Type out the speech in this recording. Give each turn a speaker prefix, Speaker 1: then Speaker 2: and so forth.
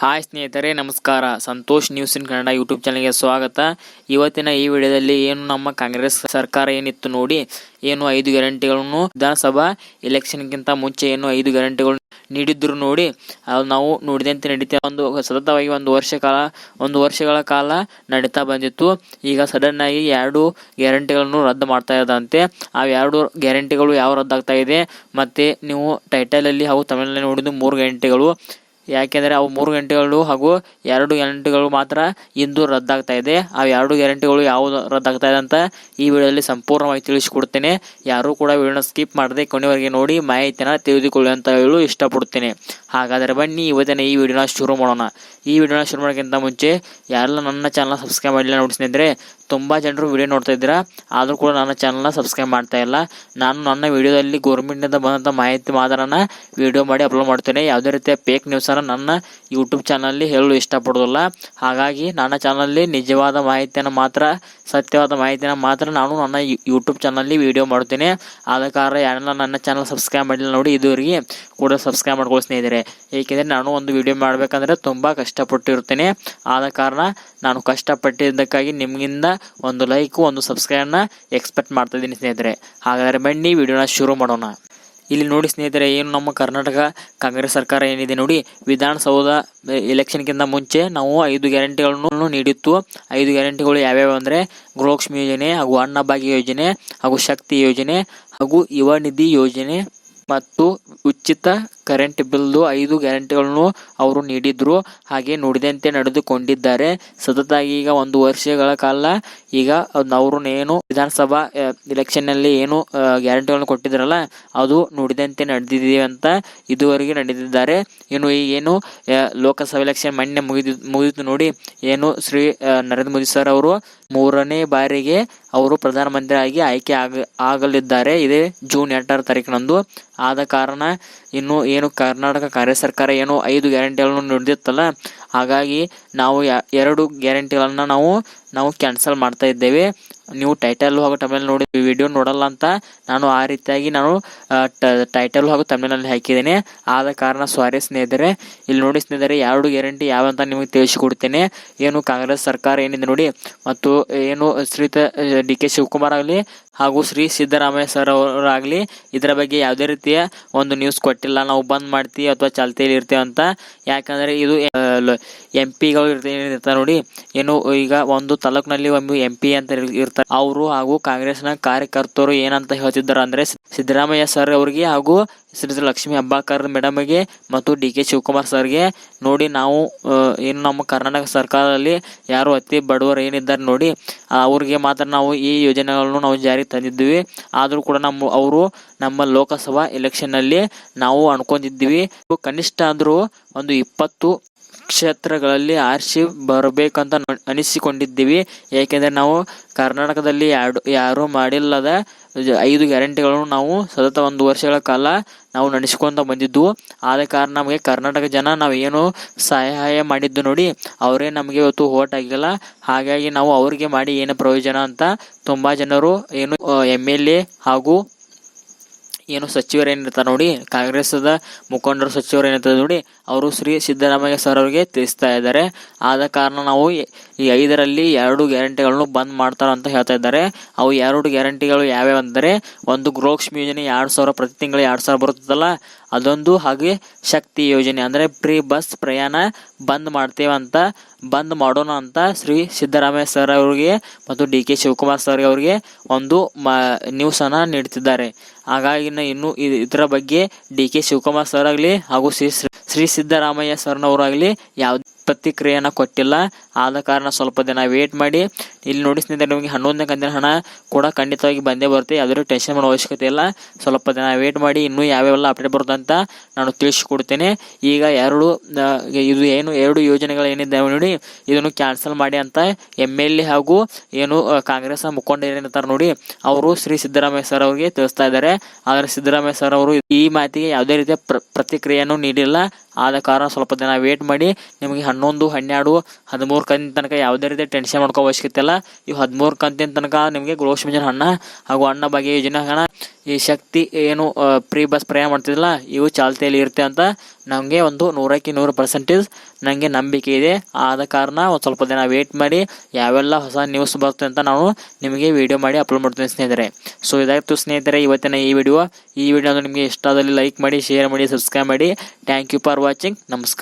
Speaker 1: Hi ಸ್ನೇಹಿತರೆ, ನಮಸ್ಕಾರ. Santosh news in Kannada YouTube ಚಾನಲ್ಗೆ ಸ್ವಾಗತ. ಇವತ್ತಿನ ಈ ವಿಡಿಯೋದಲ್ಲಿ ಏನು ನಮ್ಮ ಕಾಂಗ್ರೆಸ್ ಸರ್ಕಾರ ಏನಿತ್ತು ನೋಡಿ, ಏನು ಐದು ಗ್ಯಾರಂಟಿಗಳನ್ನು ವಿಧಾನಸಭಾ ಎಲೆಕ್ಷನ್ಗಿಂತ ಮುಂಚೆ ಏನು ಐದು ಗ್ಯಾರಂಟಿಗಳು ನೀಡಿದ್ರು ನೋಡಿ ಅದು ನಾವು ನೋಡಿದಂತೆ ನಡೀತಾ ಒಂದು ಸತತವಾಗಿ ಒಂದು ವರ್ಷ ಕಾಲ, ಒಂದು ವರ್ಷಗಳ ಕಾಲ ನಡೀತಾ ಬಂದಿತ್ತು. ಈಗ ಸಡನ್ ಆಗಿ ಎರಡು ಗ್ಯಾರಂಟಿಗಳನ್ನು ರದ್ದು ಮಾಡ್ತಾ ಇದ್ದಂತೆ ಆ ಎರಡು ಗ್ಯಾರಂಟಿಗಳು ಯಾವ ರದ್ದಾಗ್ತಾ ಇದೆ, ಮತ್ತು ನೀವು ಟೈಟಲಲ್ಲಿ ಹಾಗೂ ತಮಿಳಲ್ಲಿ ನೋಡಿದ್ದು ಮೂರು ಗ್ಯಾರಂಟಿಗಳು. ಯಾಕೆಂದರೆ ಅವು ಮೂರು ಗಂಟೆಗಳು ಹಾಗೂ ಎರಡು ಗ್ಯಾರಂಟಿಗಳು ಮಾತ್ರ ಇಂದು ರದ್ದಾಗ್ತಾ ಇದೆ. ಆ ಎರಡು ಗ್ಯಾರಂಟಿಗಳು ಯಾವುದು ರದ್ದಾಗ್ತಾ ಇದೆ ಅಂತ ಈ ವಿಡಿಯೋದಲ್ಲಿ ಸಂಪೂರ್ಣವಾಗಿ ತಿಳಿಸಿಕೊಡ್ತೇನೆ. ಯಾರೂ ಕೂಡ ವಿಡಿಯೋನ ಸ್ಕಿಪ್ ಮಾಡದೆ ಕೊನೆವರೆಗೆ ನೋಡಿ ಮಾಹಿತಿನ ತಿಳಿದುಕೊಳ್ಳಿ ಅಂತ ಹೇಳಲು ಇಷ್ಟಪಡುತ್ತೇನೆ. ಹಾಗಾದರೆ ಬನ್ನಿ ಇವತ್ತಿನ ಈ ವಿಡಿಯೋನ ಶುರು ಮಾಡೋಣ. ಈ ವಿಡಿಯೋನ ಶುರು ಮಾಡೋಕ್ಕಿಂತ ಮುಂಚೆ ಯಾರೆಲ್ಲ ನನ್ನ ಚಾನಲ್ನ ಸಬ್ಸ್ಕ್ರೈಬ್ ಮಾಡಲಿಲ್ಲ ನೋಡಿ ಸ್ನೇಹಿತರೆ ತುಂಬ ಜನರು ವಿಡಿಯೋ ನೋಡ್ತಾ ಇದ್ದೀರಾ? ಆದರೂ ಕೂಡ ನನ್ನ ಚಾನಲ್ನ ಸಬ್ಸ್ಕ್ರೈಬ್ ಮಾಡ್ತಾ ಇಲ್ಲ. ನಾನು ನನ್ನ ವಿಡಿಯೋದಲ್ಲಿ ಗೌರ್ಮೆಂಟ್ನಿಂದ ಬಂದಂಥ ಮಾಹಿತಿ ಮಾತ್ರನ ವಿಡಿಯೋ ಮಾಡಿ ಅಪ್ಲೋಡ್ ಮಾಡ್ತೇನೆ. ಯಾವುದೇ ರೀತಿಯ ಪೇಕ್ ನ್ಯೂಸನ್ನು ನನ್ನ ಯೂಟ್ಯೂಬ್ ಚಾನಲ್ಲಿ ಹೇಳಲು ಇಷ್ಟಪಡೋದಿಲ್ಲ ಹಾಗಾಗಿ ನನ್ನ ಚಾನಲ್ಲಿ ನಿಜವಾದ ಮಾಹಿತಿಯನ್ನು ಮಾತ್ರ, ಸತ್ಯವಾದ ಮಾಹಿತಿನ ಮಾತ್ರ ನಾನು ನನ್ನ ಯೂಟ್ಯೂಬ್ ಚಾನಲ್ಲಿ ವಿಡಿಯೋ ಮಾಡ್ತೀನಿ ಆದ ಕಾರಣ ಯಾರೆಲ್ಲ ನನ್ನ ಚಾನಲ್ ಸಬ್ಸ್ಕ್ರೈಬ್ ಮಾಡಿಲ್ಲ ನೋಡಿ, ಇದುವರೆಗೆ ಕೂಡ ಸಬ್ಸ್ಕ್ರೈಬ್ ಮಾಡ್ಕೊಳ್ಳಿ ಸ್ನೇಹಿತರೆ. ಏಕೆಂದರೆ ನಾನು ಒಂದು ವಿಡಿಯೋ ಮಾಡಬೇಕಂದ್ರೆ ತುಂಬ ಕಷ್ಟಪಟ್ಟಿರ್ತೇನೆ ಆದ ಕಾರಣ ನಾನು ಕಷ್ಟಪಟ್ಟಿದ್ದಕ್ಕಾಗಿ ನಿಮಗಿಂದ ಒಂದು ಲೈಕು ಒಂದು ಸಬ್ಸ್ಕ್ರೈಬ್ನ ಎಕ್ಸ್ಪೆಕ್ಟ್ ಮಾಡ್ತಾ ಇದ್ದೀನಿ ಸ್ನೇಹಿತರೆ. ಹಾಗಾದರೆ ಬನ್ನಿ ವಿಡಿಯೋನ ಶುರು ಮಾಡೋಣ. ಇಲ್ಲಿ ನೋಡಿ ಸ್ನೇಹಿತರೆ, ಏನು ನಮ್ಮ ಕರ್ನಾಟಕ ಕಾಂಗ್ರೆಸ್ ಸರ್ಕಾರ ಏನಿದೆ ನೋಡಿ, ವಿಧಾನಸೌಧ ಎಲೆಕ್ಷನ್ಗಿಂತ ಮುಂಚೆ ನಾವು ಐದು ಗ್ಯಾರಂಟಿಗಳನ್ನು ನೀಡಿತ್ತು. ಐದು ಗ್ಯಾರಂಟಿಗಳು ಯಾವ್ಯಾವ ಅಂದರೆ, ಗೃಹಲಕ್ಷ್ಮಿ ಯೋಜನೆ ಹಾಗೂ ಅನ್ನಭಾಗ್ಯ ಯೋಜನೆ ಹಾಗೂ ಶಕ್ತಿ ಯೋಜನೆ ಹಾಗೂ ಯುವ ನಿಧಿ ಯೋಜನೆ ಮತ್ತು ಉಚಿತ ಕರೆಂಟ್ ಬಿಲ್ದು ಐದು ಗ್ಯಾರಂಟಿಗಳನ್ನು ಅವರು ನೀಡಿದ್ರು. ಹಾಗೆ ನುಡಿದಂತೆ ನಡೆದುಕೊಂಡಿದ್ದಾರೆ. ಸತತ ಈಗ ಒಂದು ವರ್ಷಗಳ ಕಾಲ ಈಗ ಅವರು ಏನು ವಿಧಾನಸಭಾ ಎಲೆಕ್ಷನ್ನಲ್ಲಿ ಏನು ಗ್ಯಾರಂಟಿಗಳನ್ನು ಕೊಟ್ಟಿದ್ರಲ್ಲ, ಅದು ನುಡಿದಂತೆ ನಡೆದಿದೆ ಅಂತ ಇದುವರೆಗೆ ನಡೆದಿದ್ದಾರೆ. ಇನ್ನು ಈ ಏನು ಲೋಕಸಭಾ ಎಲೆಕ್ಷನ್ ಮೊನ್ನೆ ಮುಗಿದು ಮುಗಿದಿತ್ತು ನೋಡಿ ಏನು ಶ್ರೀ ನರೇಂದ್ರ ಮೋದಿ ಸರ್ ಅವರು ಮೂರನೇ ಬಾರಿಗೆ ಅವರು ಪ್ರಧಾನಮಂತ್ರಿ ಆಗಿ ಆಯ್ಕೆ ಆಗ, ಆಗಲಿದ್ದಾರೆ. ಇದೇ ಜೂನ್ ಎಂಟರ ತಾರೀಕಿನಂದು ಆದ ಕಾರಣ ಇನ್ನು ಏನು ಕರ್ನಾಟಕ ಕಾರ್ಯ ಸರ್ಕಾರ ಏನು ಐದು ಗ್ಯಾರಂಟಿಗಳನ್ನು ನೀಡಿತ್ತಲ್ಲ ಹಾಗಾಗಿ ನಾವು ಎರಡು ಗ್ಯಾರಂಟಿಗಳನ್ನು ನಾವು ನಾವು ಕ್ಯಾನ್ಸಲ್ ಮಾಡ್ತಾ ಇದ್ದೇವೆ. ನೀವು ಟೈಟಲ್ ಹಾಗೂ ತಮಿಳ್ ನೋಡಿ ವಿಡಿಯೋ ನೋಡಲ್ಲ ಅಂತ ನಾನು ಆ ರೀತಿಯಾಗಿ ನಾನು ಟೈಟಲ್ ಹಾಗೂ ತಮಿಳಲ್ಲಿ ಹಾಕಿದ್ದೇನೆ. ಆದ ಕಾರಣ ಸಾರಿ ಸ್ನೇಹಿತರೆ. ಇಲ್ಲಿ ನೋಡಿ ಸ್ನೇಹಿತರೆ, ಎರಡು ಗ್ಯಾರಂಟಿ ಯಾವ ಅಂತ ನಿಮಗೆ ತಿಳಿಸಿಕೊಡ್ತೇನೆ. ಏನು ಕಾಂಗ್ರೆಸ್ ಸರ್ಕಾರ ಏನಿದೆ ನೋಡಿ, ಮತ್ತು ಏನು ಶ್ರೀತ ಡಿ ಕೆ ಶಿವಕುಮಾರ್ ಆಗಲಿ ಹಾಗೂ ಶ್ರೀ ಸಿದ್ದರಾಮಯ್ಯ ಸರ್ ಅವರಾಗಲಿ ಇದರ ಬಗ್ಗೆ ಯಾವುದೇ ರೀತಿಯ ಒಂದು ನ್ಯೂಸ್ ಕೊಟ್ಟಿಲ್ಲ. ನಾವು ಬಂದ್ ಮಾಡ್ತೀವಿ ಅಥವಾ ಚಾಲ್ತಿಯಲ್ಲಿ ಇರ್ತೀವಿ ಅಂತ. ಯಾಕಂದರೆ ಇದು, ಎಂ ಪಿಗಳು ಇರ್ತಾರೆ ನೋಡಿ, ಏನು ಈಗ ಒಂದು ತಾಲೂಕಿನಲ್ಲಿ ಒಂದು ಎಂ ಪಿ ಅಂತ ಇರ್- ಅವರು ಹಾಗೂ ಕಾಂಗ್ರೆಸ್ನ ಕಾರ್ಯಕರ್ತರು ಏನಂತ ಹೇಳ್ತಿದ್ದಾರೆ ಅಂದ್ರೆ ಸಿದ್ದರಾಮಯ್ಯ ಸರ್ ಅವರಿಗೆ ಹಾಗೂ ಶ್ರೀ ಲಕ್ಷ್ಮಿ ಹಬ್ಬಾಕರ್ ಮೇಡಮ್ಗೆ ಮತ್ತು ಡಿ ಕೆ ಶಿವಕುಮಾರ್ ಸರ್ಗೆ ನೋಡಿ ನಾವು ಏನು ನಮ್ಮ ಕರ್ನಾಟಕ ಸರ್ಕಾರದಲ್ಲಿ ಯಾರು ಅತಿ ಬಡವರು ಏನಿದ್ದಾರೆ ನೋಡಿ ಅವ್ರಿಗೆ ಮಾತ್ರ ನಾವು ಈ ಯೋಜನೆಗಳನ್ನು ನಾವು ಜಾರಿಗೆ ತಂದಿದ್ದೀವಿ. ಆದರೂ ಕೂಡ ನಮ್ಮ ಅವರು ನಮ್ಮ ಲೋಕಸಭಾ ಎಲೆಕ್ಷನ್ನಲ್ಲಿ ನಾವು ಅನ್ಕೊಂಡಿದ್ದೀವಿ. ಕನಿಷ್ಠ ಆದರೂ ಒಂದು ಇಪ್ಪತ್ತು ಕ್ಷೇತ್ರಗಳಲ್ಲಿ ಆರಿಸಿ ಬರಬೇಕಂತ ಅನಿಸಿಕೊಂಡಿದ್ದೀವಿ. ಏಕೆಂದರೆ ನಾವು ಕರ್ನಾಟಕದಲ್ಲಿ ಯಾರು ಯಾರೂ ಮಾಡಿಲ್ಲದ ಐದು ಗ್ಯಾರಂಟಿಗಳನ್ನು ನಾವು ಸತತ ಒಂದು ವರ್ಷಗಳ ಕಾಲ ನಾವು ನಡೆಸಿಕೊಂತ ಬಂದಿದ್ದು. ಆದ ಕಾರಣ ನಮಗೆ ಕರ್ನಾಟಕ ಜನ ನಾವು ಏನು ಸಹಾಯ ಮಾಡಿದ್ದು ನೋಡಿ, ಅವರೇ ನಮಗೆ ಇವತ್ತು ಓಟ್ ಆಗಿಲ್ಲ. ಹಾಗಾಗಿ ನಾವು ಅವ್ರಿಗೆ ಮಾಡಿ ಏನು ಪ್ರಯೋಜನ ಅಂತ ತುಂಬ ಜನರು ಏನು, ಎಂ ಎಲ್ ಎ ಹಾಗೂ ಏನು ಸಚಿವರು ಏನಿರ್ತಾರೆ ನೋಡಿ, ಕಾಂಗ್ರೆಸ್ದ ಮುಖಂಡರು ಸಚಿವರು ಏನಿರ್ತಾರೆ ನೋಡಿ, ಅವರು ಶ್ರೀ ಸಿದ್ದರಾಮಯ್ಯ ಸರ್ ಅವರಿಗೆ ತಿಳಿಸ್ತಾ ಇದ್ದಾರೆ. ಆದ ಕಾರಣ ನಾವು ಈ- ಐದರಲ್ಲಿ ಎರಡು ಗ್ಯಾರಂಟಿಗಳನ್ನು ಬಂದ್ ಮಾಡ್ತಾರೆ ಅಂತ ಹೇಳ್ತಾ ಇದ್ದಾರೆ. ಅವು ಎರಡು ಗ್ಯಾರಂಟಿಗಳು ಯಾವ್ಯಾವ ಅಂದರೆ, ಒಂದು ಗೃಹಲಕ್ಷ್ಮಿ ಯೋಜನೆ ಎರಡು ಸಾವಿರ ಪ್ರತಿ ತಿಂಗಳು ಎರಡು ಸಾವಿರ ಬರುತ್ತಲ್ಲ ಅದೊಂದು ಹಾಗೆ ಶಕ್ತಿ ಯೋಜನೆ ಅಂದರೆ ಫ್ರೀ ಬಸ್ ಪ್ರಯಾಣ ಬಂದ್ ಅಂತ, ಬಂದ್ ಮಾಡೋಣ ಅಂತ ಶ್ರೀ ಸಿದ್ದರಾಮಯ್ಯ ಸರ್ ಅವರಿಗೆ ಮತ್ತು ಡಿ ಕೆ ಶಿವಕುಮಾರ್ ಸರ್ ಅವರಿಗೆ ಒಂದು ಮ ನ್ಯೂಸನ್ನು ನೀಡ್ತಿದ್ದಾರೆ. ಹಾಗಾಗಿ ಇನ್ನೂ ಇದರ ಬಗ್ಗೆ ಡಿ ಕೆ ಶಿವಕುಮಾರ್ ಸರ್ ಆಗಲಿ ಹಾಗೂ ಶ್ರೀ ಶ್ರೀ ಸಿದ್ದರಾಮಯ್ಯ ಸರ್ನವರಾಗಲಿ ಯಾವುದೇ ಪ್ರತಿಕ್ರಿಯೆಯನ್ನು ಕೊಟ್ಟಿಲ್ಲ. ಆದ ಕಾರಣ ಸ್ವಲ್ಪ ದಿನ ವೇಟ್ ಮಾಡಿ. ಇಲ್ಲಿ ನೋಡಿ ಸ್ನೇಹಿತರೆ, ನಿಮಗೆ ಹನ್ನೊಂದನೇ ಕಂತಿನ ಹಣ ಕೂಡ ಖಂಡಿತವಾಗಿ ಬಂದೇ ಬರುತ್ತೆ. ಯಾವುದೇ ಟೆನ್ಷನ್ ಮಾಡೋ ಅವಶ್ಯಕತೆ ಇಲ್ಲ. ಸ್ವಲ್ಪ ದಿನ ವೇಟ್ ಮಾಡಿ, ಇನ್ನೂ ಯಾವ್ಯಾವೆಲ್ಲ ಅಪ್ಡೇಟ್ ಬರುತ್ತೆ ಅಂತ ನಾನು ತಿಳಿಸಿಕೊಡ್ತೇನೆ. ಈಗ ಎರಡು ಇದು ಏನು, ಎರಡು ಯೋಜನೆಗಳು ಏನಿದ್ದಾವೆ ನೋಡಿ, ಇದನ್ನು ಕ್ಯಾನ್ಸಲ್ ಮಾಡಿ ಅಂತ ಎಂ ಎಲ್ ಎ ಹಾಗೂ ಏನು ಕಾಂಗ್ರೆಸ್ ಮುಖಂಡರು ನೋಡಿ, ಅವರು ಶ್ರೀ ಸಿದ್ದರಾಮಯ್ಯ ಸರ್ ಅವರಿಗೆ ತಿಳಿಸ್ತಾ ಇದ್ದಾರೆ. ಆದರೆ ಸಿದ್ದರಾಮಯ್ಯ ಸರ್ ಅವರು ಈ ಮಾತಿಗೆ ಯಾವುದೇ ರೀತಿಯ ಪ್ರ, ಪ್ರತಿಕ್ರಿಯೆಯನ್ನು ನೀಡಿಲ್ಲ. ಆದ ಕಾರಣ ಸ್ವಲ್ಪ ದಿನ ವೇಟ್ ಮಾಡಿ, ನಿಮಗೆ ಹನ್ನೊಂದು, ಹನ್ನೆರಡು, ಹದಿಮೂರು ಕಂತಿನ ತನಕ ಯಾವುದೇ ರೀತಿಯ ಟೆನ್ಷನ್ ಮಾಡ್ಕೋ ಅವಶ್ಯಕತೆ ಇಲ್ಲ. ಇವು ಹದಿಮೂರು ಕಂತಿನ ತನಕ ನಿಮಗೆ ಗೃಹಲಕ್ಷ್ಮಿ ಹಣ ಹಾಗೂ ಅಣ್ಣ ಬಗ್ಗೆ ಯೋಜನೆ ಹಣ ಈ ಶಕ್ತಿ ಏನು ಫ್ರೀ ಬಸ್ ಪ್ರಯಾಣ ಮಾಡ್ತಿದ್ದಿಲ್ಲ ಇವು ಚಾಲ್ತಿಯಲ್ಲಿ ಇರುತ್ತೆ ಅಂತ ನಮಗೆ ಒಂದು ನೂರಕ್ಕೆ ನೂರು ಪರ್ಸೆಂಟೇಜ್ ನನಗೆ ನಂಬಿಕೆ ಇದೆ. ಆದ ಕಾರಣ ಒಂದು ಸ್ವಲ್ಪ ದಿನ ವೇಟ್ ಮಾಡಿ, ಯಾವೆಲ್ಲ ಹೊಸ ನ್ಯೂಸ್ ಬರುತ್ತೆ ಅಂತ ನಾನು ನಿಮಗೆ ವಿಡಿಯೋ ಮಾಡಿ ಅಪ್ಲೋಡ್ ಮಾಡ್ತೀನಿ ಸ್ನೇಹಿತರೆ. ಸೊ ಇದಾಯಿತು ಸ್ನೇಹಿತರೆ, ಇವತ್ತಿನ ಈ ವಿಡಿಯೋ ಈ ವಿಡಿಯೋ ನಿಮಗೆ ಇಷ್ಟ ಆದಲ್ಲಿ ಲೈಕ್ ಮಾಡಿ ಶೇರ್ ಮಾಡಿ ಸಬ್ಸ್ಕ್ರೈಬ್ ಮಾಡಿ. ಥ್ಯಾಂಕ್ ಯು ಫಾರ್ ವಾಚಿಂಗ್ ನಮಸ್ಕಾರ.